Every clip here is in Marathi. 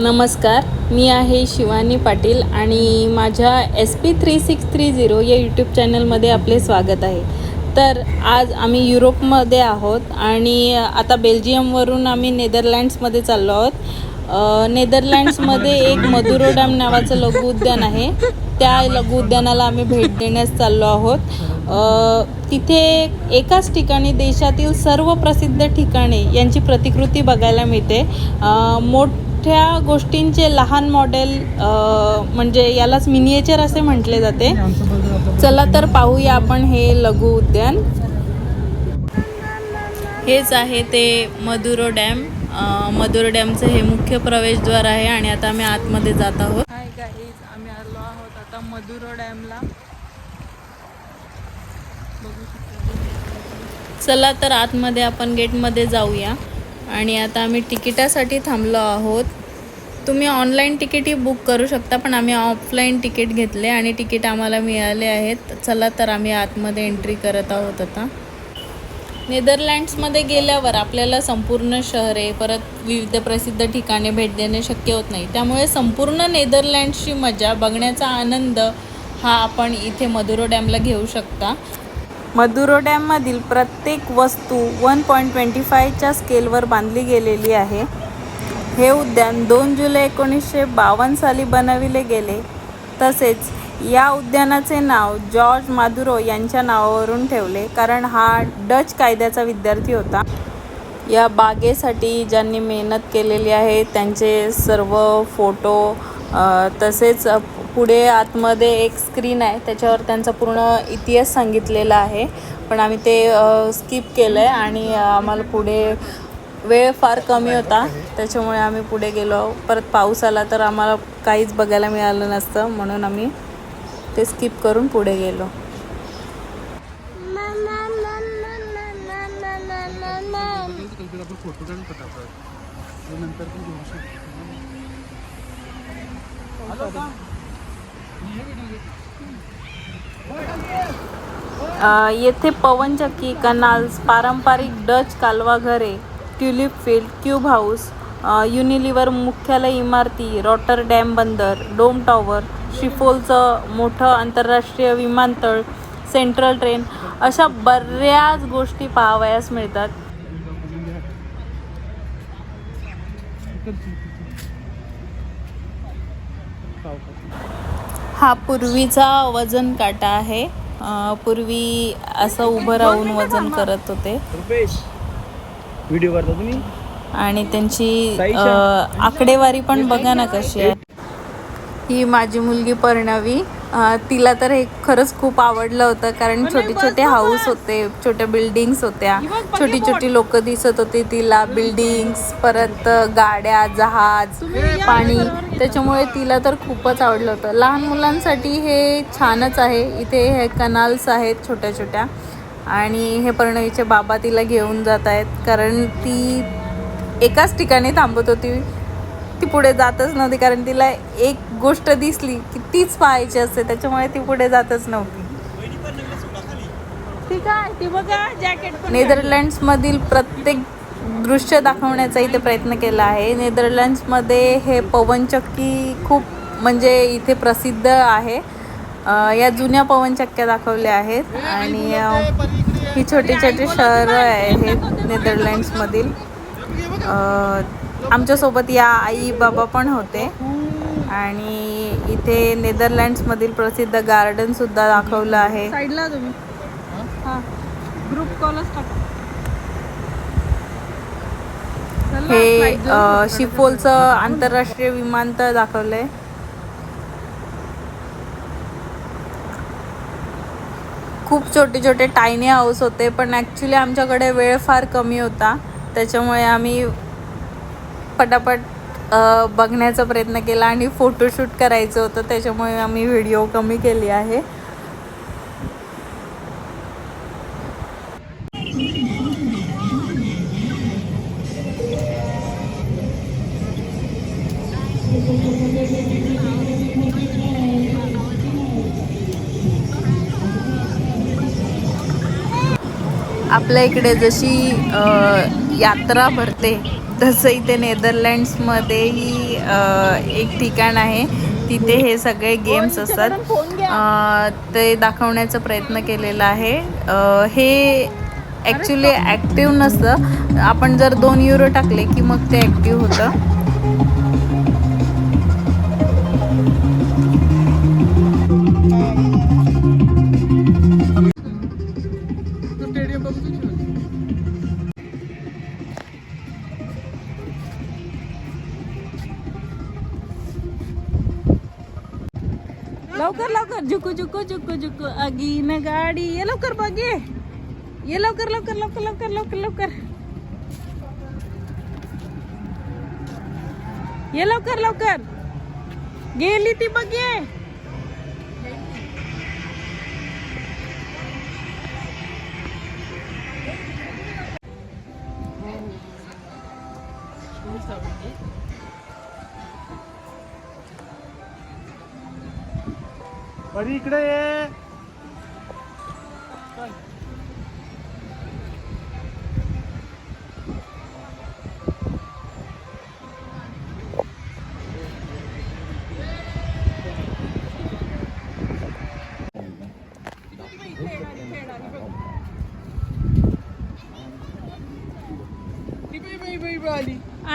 नमस्कार मी आहे शिवानी पाटील आणि माझ्या S P three six three zero या यूट्यूब चॅनलमध्ये आपले स्वागत आहे. तर आज आम्ही युरोपमध्ये आहोत आणि आता बेल्जियमवरून आम्ही नेदरलँड्समध्ये चाललो आहोत. नेदरलँड्समध्ये एक मधुरो डॅम नावाचं लघु उद्यान आहे. त्या लघु उद्यानाला आम्ही भेट देण्यास चाललो आहोत. तिथे एकाच ठिकाणी देशातील सर्व प्रसिद्ध ठिकाणे यांची प्रतिकृती बघायला मिळते. अ, मोठ्या गोष्टींचे लहान मॉडेल म्हणजे यालाच मिनिएचर असे म्हटले जाते. चला तर पाहूया आपण हे लघु उद्यान. हेच आहे ते मधुरो डॅम. मधुरो डॅमचं हे मुख्य प्रवेशद्वार आहे आणि आता आम्ही आतमध्ये जात आहोत. हाय गाईज आम्ही आलो आहोत आता मधुरो डॅमला. चला तर आतमध्ये आपण गेटमध्ये जाऊया. आणि आता आम्ही तिकिटासाठी थांबलो आहोत. तुम्ही ऑनलाईन तिकीटही बुक करू शकता पण आम्ही ऑफलाईन तिकीट घेतले आणि तिकीट आम्हाला मिळाले आहेत. चला तर आम्ही आतमध्ये एंट्री करत आहोत आता. नेदरलँड्समध्ये गेल्यावर आपल्याला संपूर्ण शहरे परत विविध प्रसिद्ध ठिकाणे भेट देणे शक्य होत नाही. त्यामुळे संपूर्ण नेदरलँड्सची मजा बघण्याचा आनंद हा आपण इथे मधुरो डॅमला घेऊ शकता. मधुरो डॅममधील प्रत्येक वस्तू वन पॉईंट ट्वेंटी फायच्या स्केलवर बांधली गेलेली आहे. हे उद्यान दोन जुलै एकोणीसशे बावन्न साली बनविले गेले. तसेच या उद्यानाचे नाव जॉर्ज माधुरो यांच्या नावावरून ठेवले कारण हा डच कायद्याचा विद्यार्थी होता. या बागेसाठी ज्यांनी मेहनत केलेली आहे त्यांचे सर्व फोटो तसेच पुढे आतमध्ये एक स्क्रीन आहे त्याच्यावर त्यांचा पूर्ण इतिहास सांगितलेला आहे. पण आम्ही ते स्किप केलं आहे आणि आम्हाला पुढे वेळ फार कमी होता. त्याच्यामुळे आम्ही पुढे गेलो परत पाऊस आला तर आम्हाला काहीच बघायला मिळालं नसतं. म्हणून आम्ही ते स्किप करून पुढे गेलो. येथे पवन चक्की येथे पवनचक्की कनाल्स पारंपरिक Dutch कालवाघरे tulip field cube house Unilever मुख्यालय इमारती रॉटर डॅम बंदर डोम टॉवर शिफोलचं मोठं आंतरराष्ट्रीय विमानतळ सेंट्रल ट्रेन अशा बऱ्याच गोष्टी पाहावयास मिळतात. हा पूर्वीचा वजन काटा आहे पूर्वी असं उभं राहून वजन करत होते. रुपेश! व्हिडिओ करता तुम्ही? आणि त्यांची अ, आकडेवारी पण बघा ना कशी आहे. ही माझी मुलगी पर्णवी. अ, तिला तर हे खरंच खूप आवडलं होतं कारण छोटे छोटे हाऊस होते छोट्या बिल्डिंग्स होत्या. छोटी छोटी लोक दिसत होती तिला बिल्डिंग्स परत गाड्या जहाज पाणी. त्याच्यामुळे तिला तर खूपच आवडलं होतं. लहान मुलांसाठी हे छानच आहे. इथे हे कनाल्स आहेत छोट्या छोट्या. आणि हे पर्णवीचे बाबा तिला घेऊन जात आहेत. कारण ती एकाच ठिकाणी थांबत होती. ती पुढे जातच नव्हती. कारण तिला एक गोष्ट दिसली की तीच पाहायची असते. त्याच्यामुळे ती पुढे जातच नव्हती. ठीक आहे ती बघा जॅकेट नेदरलँड्समधील प्रत्येक दृश्य दाखवण्याचा इथे प्रयत्न केला आहे. नेदरलँड्समध्ये हे पवनचक्की खूप म्हणजे इथे प्रसिद्ध आहे. या जुन्या पवनचक्क्या दाखवल्या आहेत आणि ही छोटी छोटी शहरं आहेत नेदरलँड्समधील. आमच्यासोबत या आई बाबा पण होते. आणि इथे नेदरलँड्समधील प्रसिद्ध गार्डन सुद्धा दाखवलं आहे. साईडला तुम्ही. हा. ग्रुप कॉलच टाका. हे. शिपोलचं आंतरराष्ट्रीय विमानतळ दाखवलंय. खूप छोटे छोटे टायनी हाऊस होते पण ॲक्च्युली आमच्याकडे वेळ फार कमी होता. त्याच्यामुळे आम्ही पटापट बघण्याचा प्रयत्न केला आणि फोटोशूट करायचं होतं. त्याच्यामुळे आम्ही व्हिडिओ कमी केली आहे. आपल्या इकडे जशी यात्रा भरते तसं इथे नेदरलँड्समध्येही एक ठिकाण आहे. तिथे हे सगळे गेम्स असतात. अ, ते दाखवण्याचा प्रयत्न केलेला आहे. हे ॲक्च्युली ॲक्टिव्ह नसतं. आपण जर दोन युरो टाकले की मग ते ॲक्टिव्ह होतं. लवकर झुको झुकू झुकू. झुकू झुकू गाडी. ये लवकर बघ ये. लवकर लवकर लवकर लवकर लवकर लवकर. ये लवकर लवकर. गेली ती बघ ये. हो. अरे इकडे ये.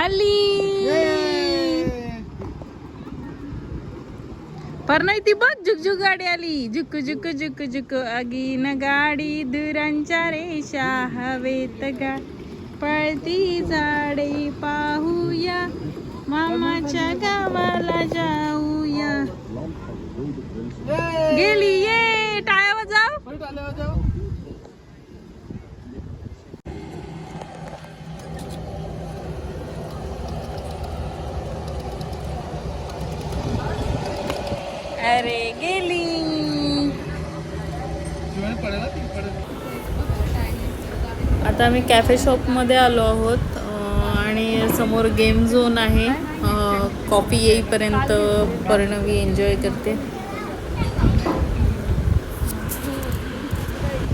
आली. पर नाही ती बघ झुकझुक गाडी आली. झुक झुक झुक झुक. अगीन गाडी दुरांच्या रेषा हवेत गा. पळती झाडे पाहूया. मामाच्या गावाला जाऊया. गेली ये टाळ्यावर जाऊ. अरे गेली. आता आम्ही कॅफे शॉपमध्ये आलो आहोत आणि समोर गेम झोन आहे. कॉफी येईपर्यंत पर्णवी एन्जॉय करते.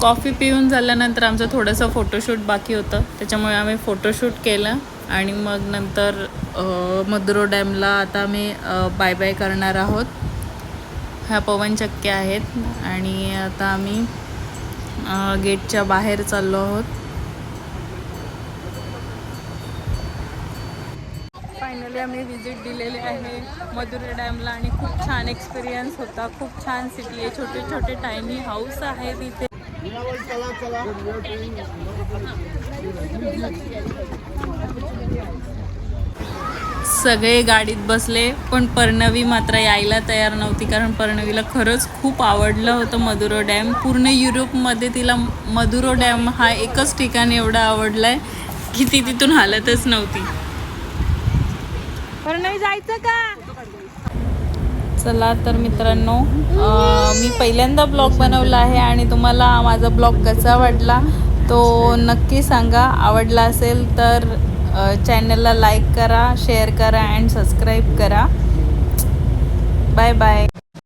कॉफी पिऊन झाल्यानंतर आमचं थोडंसं फोटोशूट बाकी होतं. त्याच्यामुळे आम्ही फोटोशूट केलं आणि मग नंतर मदुरो मधुरो डॅमला आता आम्ही बाय बाय करणार आहोत. ह्या पवनचक्क्या आहेत आणि आता आम्ही गेटच्या बाहेर चाललो आहोत. फायनली आम्ही व्हिजिट दिलेली आहे मधुरे डॅमला आणि खूप छान एक्सपिरियन्स होता. खूप छान सिटी आहे. छोटे छोटे टायनी हाऊस आहे तिथे सगळे गाडीत बसले पण पर्णवी मात्र यायला तयार नव्हती कारण पर्णवीला खरंच खूप आवडलं होतं मधुरो डॅम. पूर्ण युरोपमध्ये तिला मधुरो डॅम हा एकच ठिकाण एवढा आवडलाय की ती तिथून हालतच नव्हती. पर नाही जायचं का? चला तर मित्रांनो मी पहिल्यांदा ब्लॉग बनवला आहे आणि तुम्हाला माझा ब्लॉग कसा वाटला तो नक्की सांगा. आवडला असेल तर चॅनलला लाईक करा शेअर करा अँड सबस्क्राईब करा. Bye bye